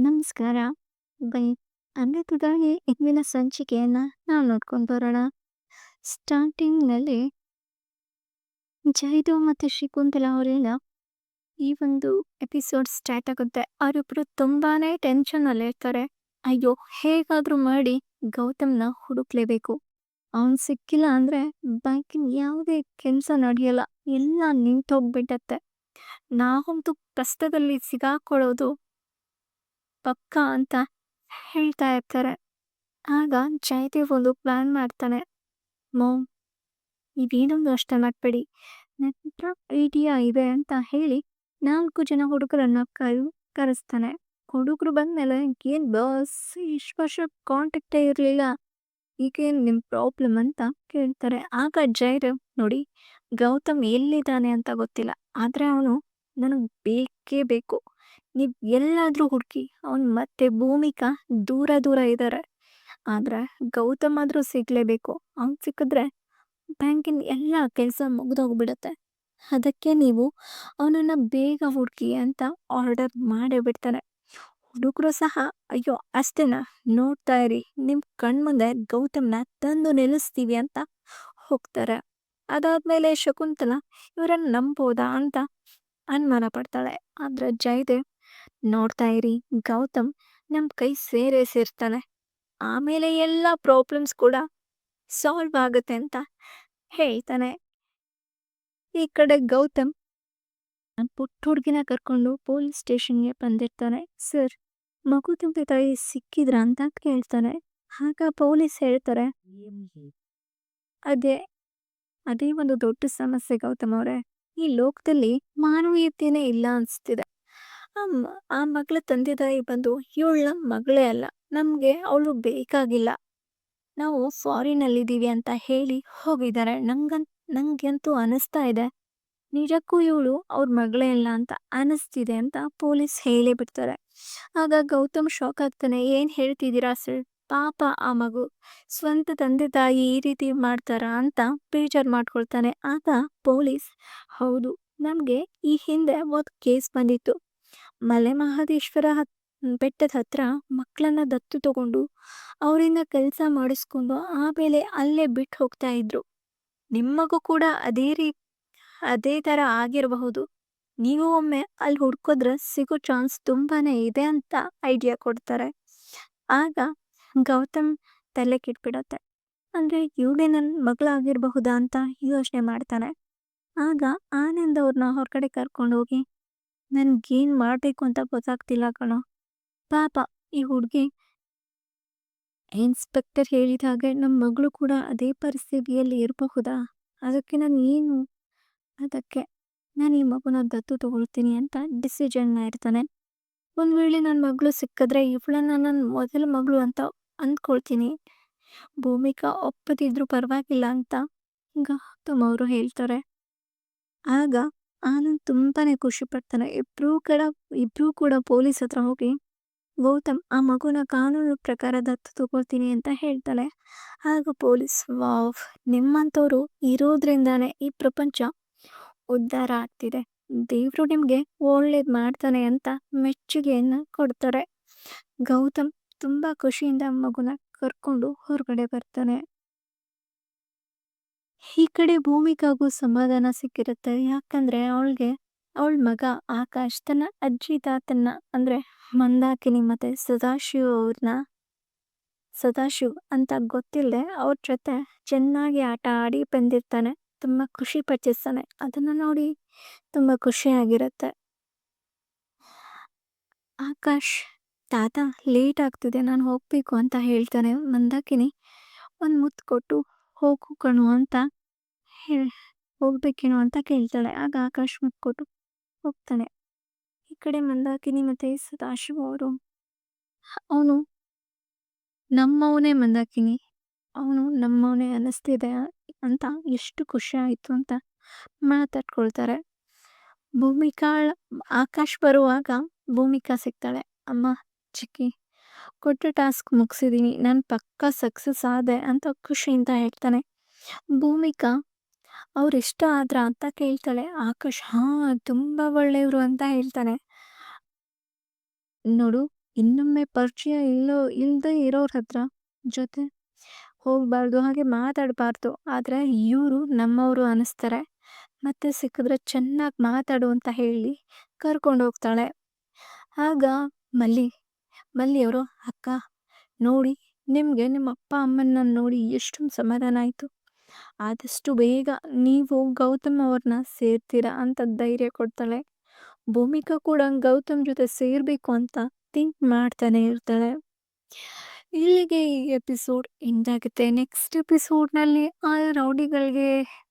ನಮಸ್ಕಾರ. ಬನ್ನಿ ಅನ್ನದಾಗಿ ಇಂದಿನ ಸಂಚಿಕೆಯನ್ನ ನಾವು ನೋಡ್ಕೊಂಡು ಬರೋಣ. ಸ್ಟಾರ್ಟಿಂಗ್‌ನಲ್ಲಿ ಜೈದು ಮತ್ತು ಶ್ರೀಕುಂತಲ ಅವರಿಂದ ಈ ಒಂದು ಎಪಿಸೋಡ್ ಸ್ಟಾರ್ಟ್ ಆಗುತ್ತೆ. ಅವರಿಬ್ರು ತುಂಬಾನೇ ಟೆನ್ಷನ್ನಲ್ಲಿರ್ತಾರೆ. ಅಯ್ಯೋ! ಹೇಗಾದ್ರೂ ಮಾಡಿ ಗೌತಮ್‌ನ ಹುಡುಕ್ಲೇಬೇಕು. ಅವ್ನು ಸಿಕ್ಕಿಲ್ಲ ಅಂದ್ರೆ ಬ್ಯಾಂಕಿನ ಯಾವುದೇ ಕೆಲಸ ನಡೆಯಲ್ಲ. ಎಲ್ಲ ನಿಂತೋಗ್ಬಿಟ್ಟತ್ತೆ ನಾವಂತೂ ಕಷ್ಟದಲ್ಲಿ ಸಿಗಾಕೊಳ್ಳೋದು ಪಕ್ಕಾ ಅಂತ ಹೇಳ್ತಾ ಇರ್ತಾರೆ. ಆಗ ಜಯದೇವ್ ಒಂದು ಪ್ಲಾನ್ ಮಾಡ್ತಾನೆ. ಮೋಮ್ ನೀವೇನೊಂದು ಅಷ್ಟ ಮಾಡಬೇಡಿ ನನ್ನ ಐಡಿಯಾ ಇದೆ ಅಂತ ಹೇಳಿ ನಾಲ್ಕು ಜನ ಹುಡುಗರನ್ನ ಕರು, ಕರೆಸ್ತಾನೆ. ಹುಡುಗರು ಬಂದಮೇಲೆ ಏನು ಬಸ್ ಇಷ್ಟು ವರ್ಷ ಕಾಂಟ್ಯಾಕ್ಟೇ ಇರಲಿಲ್ಲ. ಈಗೇನು ನಿಮ್ಮ ಪ್ರಾಬ್ಲಮ್ ಅಂತ ಕೇಳ್ತಾರೆ. ಆಗ ಜಯದೇವ್ ನೋಡಿ, ಗೌತಮ್ ಎಲ್ಲಿದ್ದಾನೆ ಅಂತ ಗೊತ್ತಿಲ್ಲ. ಆದರೆ ಅವನು, ನನಗೆ ಬೇಕೇ ಬೇಕು. ನೀವು ಎಲ್ಲಾದರೂ ಹುಡುಕಿ, ಅವ್ನು ಮತ್ತೆ ಭೂಮಿಕಾ ದೂರ ದೂರ ಇದ್ದಾರೆ. ಆದ್ರೆ ಗೌತಮ್ ಆದರೂ ಸಿಗ್ಲೇಬೇಕು. ಅವ್ನು ಸಿಕ್ಕಿದ್ರೆ ಬ್ಯಾಂಕಿನ ಎಲ್ಲ ಕೆಲಸ ಮುಗಿದೋಗ್ಬಿಡುತ್ತೆ ಅದಕ್ಕೆ ನೀವು ಅವನನ್ನು ಬೇಗ ಹುಡುಕಿ ಅಂತ ಆರ್ಡರ್ ಮಾಡೇ ಬಿಡ್ತಾನೆ. ಹುಡುಗರು ಸಹ, ಅಯ್ಯೋ, ಅಷ್ಟೇನಾ ನೋಡ್ತಾ ಇರಿ ನಿಮ್ಮ ಕಣ್ಮುಂದೆ ಗೌತಮ್‌ನ ತಂದು ನಿಲ್ಲಿಸ್ತೀವಿ ಅಂತ ಹೋಗ್ತಾರೆ. ಅದಾದ್ಮೇಲೆ ಶಕುಂತಲಾ, ಇವರನ್ನು ನಂಬೋದಾ ಅಂತ ಅನುಮಾನ ಪಡ್ತಾಳೆ. ಆದ್ರೆ ಜಯದೇವ್ ನೋಡ್ತಾ ಇರಿ ಗೌತಮ್ ನಮ್ಮ ಕೈ ಸೇರೇ ಸೇರ್ತಾನೆ. ಆಮೇಲೆ ಎಲ್ಲ ಪ್ರಾಬ್ಲಮ್ಸ್ ಕೂಡ ಸಾಲ್ವ್ ಆಗುತ್ತೆ ಅಂತ ಹೇಳ್ತಾನೆ. ಈ ಕಡೆ ಗೌತಮ್ ಪುಟ್ಟ ಹುಡುಗಿನ ಕರ್ಕೊಂಡು ಪೊಲೀಸ್ ಸ್ಟೇಷನ್‌ಗೆ ಬಂದಿರ್ತಾನೆ. ಸರ್, ಮಗು ತುಂಬಿ ತಾಯಿ ಸಿಕ್ಕಿದ್ರ ಅಂತ ಕೇಳ್ತಾನೆ. ಆಗ ಪೊಲೀಸ್ ಹೇಳ್ತಾರೆ. ಅದೇ ಅದೇ ಒಂದು ದೊಡ್ಡ ಸಮಸ್ಯೆ ಗೌತಮ್ ಅವರೇ. ಈ ಲೋಕದಲ್ಲಿ ಮಾನವೀಯತೆಯೇ ಇಲ್ಲ ಅನಿಸ್ತಿದೆ ಆ ಮಗಳ ತಂದೆ ತಾಯಿ ಬಂದು, ಇವಳು ನಮ್ಮ ಮಗಳೇ ಅಲ್ಲ. ನಮಗೆ ಅವಳು ಬೇಕಾಗಿಲ್ಲ. ನಾವು ಫಾರಿನಲ್ಲಿದ್ದೀವಿ ಅಂತ ಹೇಳಿ ಹೋಗಿದ್ದಾರೆ. ನಂಗನ್ ನನಗಂತೂ ಅನಿಸ್ತಾ ಇದೆ. ನಿಜಕ್ಕೂ ಇವಳು ಅವ್ರ ಮಗಳೇ ಅಲ್ಲ ಅಂತ ಅನಿಸ್ತಿದೆ ಅಂತ ಪೊಲೀಸ್ ಹೇಳೇ ಬಿಡ್ತಾರೆ. ಆಗ ಗೌತಮ್ ಶಾಕ್ ಆಗ್ತಾನೆ. ಏನು ಹೇಳ್ತಿದ್ದೀರಾ ಸರ್? ಪಾಪ ಆ ಮಗು. ಸ್ವಂತ ತಂದೆ ತಾಯಿ ಈ ರೀತಿ ಮಾಡ್ತಾರಾ ಅಂತ ಬೇಜಾರು ಮಾಡ್ಕೊಳ್ತಾನೆ. ಆಗ ಪೊಲೀಸ್, ಹೌದು, ನಮಗೆ ಈ ಹಿಂದೆ ಒಂದು ಕೇಸ್ ಬಂದಿತ್ತು. ಮಲೆಮಹದೇಶ್ವರ ಹತ್ ಬೆಟ್ಟದ ಹತ್ರ ಮಕ್ಕಳನ್ನ ದತ್ತು ತಗೊಂಡು ಅವರಿಂದ ಕೆಲಸ ಮಾಡಿಸ್ಕೊಂಡು ಆಮೇಲೆ ಅಲ್ಲೇ ಬಿಟ್ಟು ಹೋಗ್ತಾ ಇದ್ರು. ಮಗು ಕೂಡ ಅದೇ ರೀ, ಅದೇ ಥರ ಆಗಿರಬಹುದು. ನೀವು ಒಮ್ಮೆ ಅಲ್ಲಿ ಹುಡ್ಕೋದ್ರೆ ಸಿಗೋ ಚಾನ್ಸ್ ತುಂಬಾನೇ ಇದೆ ಅಂತ ಐಡಿಯಾ ಕೊಡ್ತಾರೆ. ಆಗ ಗೌತಮ್ ತಲೆ ಕೆಟ್ಬಿಡತ್ತೆ. ಅಂದರೆ ಇವಳೇ ನನ್ನ ಮಗಳಾಗಿರಬಹುದಾ ಅಂತ ಯೋಚನೆ ಮಾಡ್ತಾನೆ. ಆಗ ಆನಂದ್ ಅವ್ರನ್ನ ಹೊರಗಡೆ ಕರ್ಕೊಂಡು ಹೋಗಿ, ನನಗೇನು ಮಾಡಬೇಕು ಅಂತ ಗೊತ್ತಾಗ್ತಿಲ್ಲ ಕಣೋ. ಪಾಪ ಈ ಹುಡುಗಿ ಇನ್ಸ್ಪೆಕ್ಟರ್ ಹೇಳಿದ ಹಾಗೆ ನಮ್ಮ ಮಗಳು ಕೂಡ ಅದೇ ಪರಿಸ್ಥಿತಿಯಲ್ಲಿ ಇರಬಹುದಾ? ಅದಕ್ಕೆ ನಾನು ಏನು ಅದಕ್ಕೆ ನಾನು ಈ ಮಗುನ ದತ್ತು ತಗೊಳ್ತೀನಿ ಅಂತ ಡಿಸಿಷನ್ನ ಇರ್ತಾನೆ ಒಂದು ವೇಳೆ ನನ್ನ ಮಗಳು ಸಿಕ್ಕಿದ್ರೆ, ಇವಳನ್ನ ನನ್ನ ಮೊದಲ ಮಗಳು ಅಂತ ಅಂದ್ಕೊಳ್ತೀನಿ. ಭೂಮಿಕಾ ಒಪ್ಪದಿದ್ರು ಪರವಾಗಿಲ್ಲ ಅಂತ ಗೌತಮ್ ಅವರು ಹೇಳ್ತಾರೆ. ಆಗ ಆನಂದ್ ತುಂಬಾ ಖುಷಿ ಪಡ್ತಾನೆ. ಕಡ, ಇಬ್ರೂ ಕೂಡ ಪೊಲೀಸ್ ಹತ್ರ ಹೋಗಿ, ಗೌತಮ್, ಆ ಮಗುನ ಕಾನೂನು ಪ್ರಕಾರ ದತ್ತು ತಗೊಳ್ತೀನಿ ಅಂತ ಹೇಳ್ತಾಳೆ. ಆಗ ಪೊಲೀಸ್, ವಾವ್, ನಿಮ್ಮಂಥವ್ರು ಇರೋದ್ರಿಂದಾನೇ ಈ ಪ್ರಪಂಚ ಉದ್ಧಾರ ಆಗ್ತಿದೆ. ದೇವರು ನಿಮಗೆ ಒಳ್ಳೇದು ಮಾಡ್ತಾನೆ ಅಂತ ಮೆಚ್ಚುಗೆಯನ್ನು ಕೊಡ್ತಾರೆ. ಗೌತಮ್ ತುಂಬಾ ಖುಷಿಯಿಂದ ಮಗುನ ಕರ್ಕೊಂಡು ಹೊರಗಡೆ ಬರ್ತಾನೆ. ಈ ಕಡೆ ಭೂಮಿಕಾಗೂ ಸಮಾಧಾನ ಸಿಕ್ಕಿರುತ್ತೆ. ಯಾಕಂದ್ರೆ ಅವಳಿಗೆ, ಅವಳ ಮಗ ಆಕಾಶ್ ತನ್ನ ಅಜ್ಜಿ ತಾತನ್ನ, ಅಂದ್ರೆ ಮಂದಾಕಿನಿ ಮತ್ತೆ ಸದಾಶಿವ್ ಅವ್ರನ್ನ ಸದಾಶಿವ್ ಅಂತ ಗೊತ್ತಿಲ್ಲದೆ ಅವ್ರ ಜೊತೆ ಚೆನ್ನಾಗಿ ಆಟ ಆಡಿ ಬಂದಿರ್ತಾನೆ. ತುಂಬಾ ಖುಷಿ ಪಡಿಸ್ತಾನೆ ಅದನ್ನ ನೋಡಿ ತುಂಬಾ ಖುಷಿಯಾಗಿರುತ್ತೆ. ಆಕಾಶ್ ತಾತ, ಲೇಟ್ ಆಗ್ತಿದೆ, ನಾನು ಹೋಗಬೇಕು ಅಂತ ಹೇಳ್ತಾನೆ. ಮಂದಾಕಿನಿ ಒಂದು ಮುತ್ತು ಕೊಟ್ಟು ಹೋಗು ಕಣು ಅಂತ ಹೇಳ ಹೋಗ್ಬೇಕೇನು ಅಂತ ಕೇಳ್ತಾಳೆ. ಆಗ ಆಕಾಶ್ ಮುತ್ತು ಕೊಟ್ಟು ಹೋಗ್ತಾನೆ. ಈ ಕಡೆ ಮಂದಾಕಿನಿ ಮತ್ತೆ ಸದಾಶಿವ ಅವರು ಅವನು ನಮ್ಮವನೇ ಮಂದಾಕಿನಿ. ಅವನು ನಮ್ಮವನೇ ಅನ್ನಿಸ್ತಿದೆ ಅಂತ ಎಷ್ಟು ಖುಷಿ ಆಯಿತು ಅಂತ ಮಾತಾಡ್ಕೊಳ್ತಾರೆ. ಭೂಮಿಕಾಳ ಆಕಾಶ್ ಬರುವಾಗ ಭೂಮಿಕಾ ಸಿಗ್ತಾಳೆ. ಅಮ್ಮ ಚಿಕ್ಕಿ ಕೊಟ್ಟ ಟಾಸ್ಕ್ ಮುಗಿಸಿದ್ದೀನಿ ನಾನು ಪಕ್ಕಾ ಸಕ್ಸಸ್ ಆದೆ ಅಂತ ಖುಷಿಯಿಂದ ಹೇಳ್ತಾನೆ. ಭೂಮಿಕಾ, ಅವ್ರು ಇಷ್ಟ ಆದ್ರಾ ಅಂತ ಕೇಳ್ತಾಳೆ. ಆಕಾಶ್, ಹಾ, ತುಂಬ ಒಳ್ಳೆಯವರು ಅಂತ ಹೇಳ್ತಾನೆ. ನೋಡು, ಇನ್ನೊಮ್ಮೆ ಪರಿಚಯ ಇಲ್ಲೋ ಇಲ್ಲದೆ ಇರೋರ ಹತ್ರ ಜೊತೆ ಹೋಗಬಾರ್ದು, ಹಾಗೆ ಮಾತಾಡಬಾರ್ದು ಆದರೆ ಇವರು ನಮ್ಮವರು ಅನಿಸ್ತಾರೆ ಮತ್ತೆ ಸಿಕ್ಕಿದ್ರೆ ಚೆನ್ನಾಗಿ ಮಾತಾಡು ಅಂತ ಹೇಳಿ ಕರ್ಕೊಂಡು ಹೋಗ್ತಾಳೆ ಆಗ ಮಲ್ಲಿ ಮಲ್ಲಿಯವರು ಅಕ್ಕ, ನೋಡಿ, ನಿಮಗೆ ನಿಮ್ಮ ಅಪ್ಪ ಅಮ್ಮನ್ನ ನೋಡಿ ಎಷ್ಟೊಂದು ಸಮಾಧಾನ ಆಯಿತು. ಆದಷ್ಟು ಬೇಗ ನೀವು ಗೌತಮ್ ಅವ್ರನ್ನ ಸೇರ್ತೀರಾ ಅಂತ ಧೈರ್ಯ ಕೊಡ್ತಾಳೆ. ಭೂಮಿಕಾ ಕೂಡ ಗೌತಮ್ ಜೊತೆ ಸೇರಬೇಕು ಅಂತ ಥಿಂಕ್ ಮಾಡ್ತಾನೆ ಇರ್ತಾಳೆ. ಇಲ್ಲಿಗೆ ಈ ಎಪಿಸೋಡ್ ಎಂಡ್ ಆಗುತ್ತೆ. ನೆಕ್ಸ್ಟ್ ಎಪಿಸೋಡ್ನಲ್ಲಿ ಆ ರೌಡಿಗಳಿಗೆ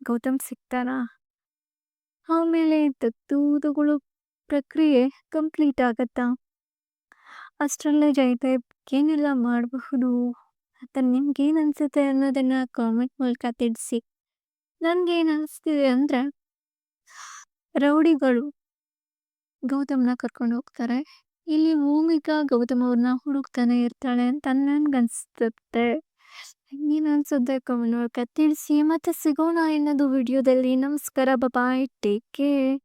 ಗೌತಮ್ ಸಿಗ್ತಾರಾ? ಆಮೇಲೆ ದತ್ತೂದುಗಳು ಪ್ರಕ್ರಿಯೆ ಕಂಪ್ಲೀಟ್ ಆಗತ್ತಾ? ಅಷ್ಟರಲ್ಲೇ ಟೈಪ್ ಏನೆಲ್ಲ ಮಾಡಬಹುದು ಅಂತ ನಿಮ್ಗೇನು ಅನಿಸುತ್ತೆ ಅನ್ನೋದನ್ನು ಕಾಮೆಂಟ್ ಮೂಲಕ ತಿಳಿಸಿ. ನನಗೇನು ಅನಿಸ್ತಿದೆ ಅಂದರೆ, ರೌಡಿಗಳು ಗೌತಮ್ನ ಕರ್ಕೊಂಡು ಹೋಗ್ತಾರೆ. ಇಲ್ಲಿ ಭೂಮಿಕಾ ಗೌತಮ್ ಅವ್ರನ್ನ ಹುಡುಕ್ತಾನೆ ಇರ್ತಾಳೆ ಅಂತ ನನ್ಗನ್ಸುತ್ತೆ. ನೀನು ಅನ್ಸುತ್ತೆ ಕಾಮೆಂಟ್ ಮೂಲಕ ತಿಳಿಸಿ. ಮತ್ತೆ ಸಿಗೋಣ ಎನ್ನೋದು ವಿಡಿಯೋದಲ್ಲಿ ನಮಸ್ಕಾರ ಬಾಯ್ ಟೇಕ್ ಕೇರ್